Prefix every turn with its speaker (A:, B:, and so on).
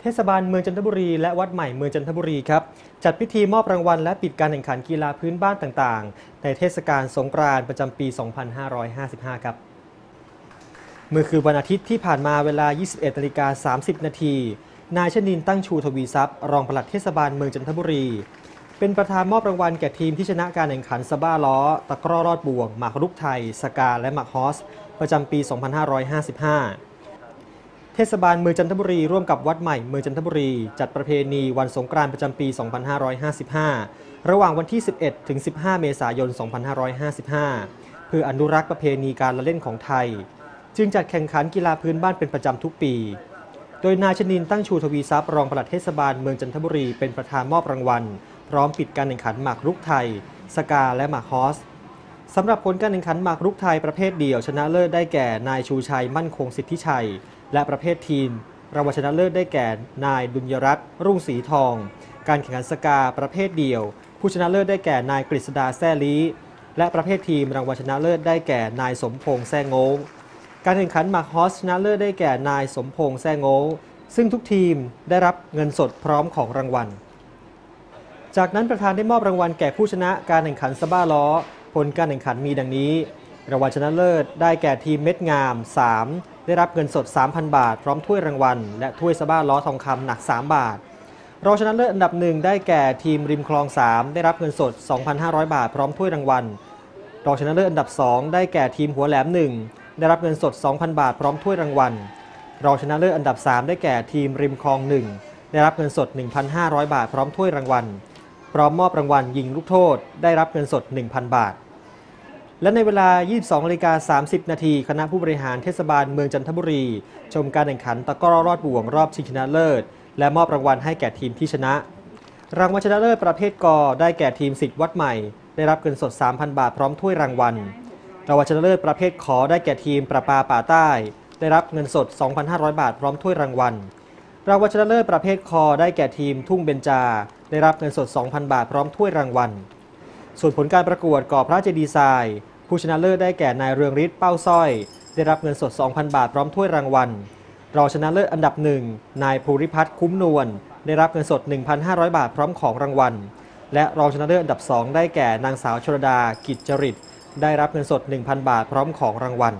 A: เทศบาลเมืองจันทบุรีและวัดใหม่เมืองจันทบุรีครับจัดพิธีมอบรางวัลและปิดการแข่งขันกีฬาพื้นบ้านต่างๆ ในเทศกาลสงกรานต์ประจำปี 2555 ครับเมื่อคือวันอาทิตย์ที่ผ่านมาเวลา 21นาฬิกา30 นาทีนายชนินตั้งชูทวีทรัพย์ รองปลัดเทศบาลเมืองจันทบุรี เป็นประธานมอบรางวัลแก่ทีมที่ชนะการแข่งขันสบ้าล้อ ตะกร้อรอดบ่วงหมากรุกไทย สกา และหมากฮอส ประจำปี 2555 เทศบาลเมืองจันทบุรีร่วมกับวัดใหม่เมืองจันทบุรี จัดประเพณีวันสงกรานต์ประจำปี 2555 ระหว่างวันที่ 11 ถึง 15 เมษายน 2555 เพื่ออนุรักษ์ประเพณีการละเล่นของไทย จึงจัดแข่งขันกีฬาพื้นบ้านเป็นประจำทุกปี โดยนายชนินตั้งชูทวีทรัพย์รองปลัดเทศบาลเมืองจันทบุรีเป็นประธานมอบรางวัล พร้อมปิดการแข่งขันหมากรุกไทย สกาและหมากฮอสสำหรับผลการแข่งขันหมากรุกไทยประเภทเดี่ยวชนะเลิศได้แก่นายชูชัยมั่นคงสิทธิชัย และประเภททีมรางวัลชนะเลิศได้แก่นายดุลยรัตน์รุ่งศรีทอง การแข่งขันสกาประเภทเดี่ยว ผู้ชนะเลิศได้แก่นายกฤษดาแซ่ลีและประเภททีมรางวัลชนะเลิศได้แก่นายสมพงษ์แซ่งงการแข่งขันหมากฮอสชนะเลิศได้แก่นายสมพงษ์แซ่งงซึ่งทุกทีมได้รับเงินสดพร้อมของรางวัล จากนั้นประธานได้มอบรางวัลแก่ผู้ชนะการแข่งขันสบ้าล้อ ผลการแข่งขันมีดังนี้ รางวัลชนะเลิศได้แก่ทีมเม็ดงาม 3 ได้รับเงินสด 3,000 บาท พร้อมถ้วยรางวัล และถ้วยสบ้าล้อทองคำหนัก 3 บาท รองชนะเลิศอันดับหนึ่งได้แก่ทีมริมคลอง 3 ได้รับเงินสด 2,500 บาท พร้อมถ้วยรางวัล รองชนะเลิศอันดับ 2 ได้แก่ทีมหัวแหลม 1 ได้รับเงินสด 2,000 บาท พร้อมถ้วยรางวัล รองชนะเลิศอันดับ 3 ได้แก่ทีมริมคลอง 1 ได้รับเงินสด 1,500 บาท พร้อมถ้วยรางวัล พร้อมมอบรางวัลยิงลูกโทษ ได้รับเงินสด 1,000 บาท และในเวลา 22นาฬิกา30 นาที คณะผู้บริหารเทศบาลเมืองจันทบุรี ชมการแข่งขันตะกร้อรอดบ่วงรอบชิงชนะเลิศ และมอบรางวัลให้แก่ทีมที่ชนะ รางวัลชนะเลิศประเภทกอได้แก่ทีมสิทธิ์วัดใหม่ ได้รับเงินสด 3,000 บาทพร้อมถ้วยรางวัล รางวัลชนะเลิศประเภทขอได้แก่ทีมประปาป่าใต้ ได้รับเงินสด 2,500 บาทพร้อมถ้วยรางวัล รางวัลชนะเลิศประเภทคอได้แก่ทีมทุ่งเบญจา ได้รับเงินสด 2,000 บาทพร้อมถ้วยรางวัล ส่วนผลการประกวดก่อพระเจดีย์ทราย ผู้ชนะเลิศได้แก่นายเรืองฤทธิ์เป้าสร้อย ได้รับเงินสด 2,000 บาทพร้อมถ้วยรางวัล รองชนะเลิศอันดับหนึ่งนายภูริพัฒน์คุ้มนวลได้รับเงินสด 1,500 บาทพร้อมของรางวัล และรองชนะเลิศอันดับ 2 ได้แก่นางสาวชรดากิจจริต ได้รับเงินสด 1,000 บาทพร้อมของรางวัล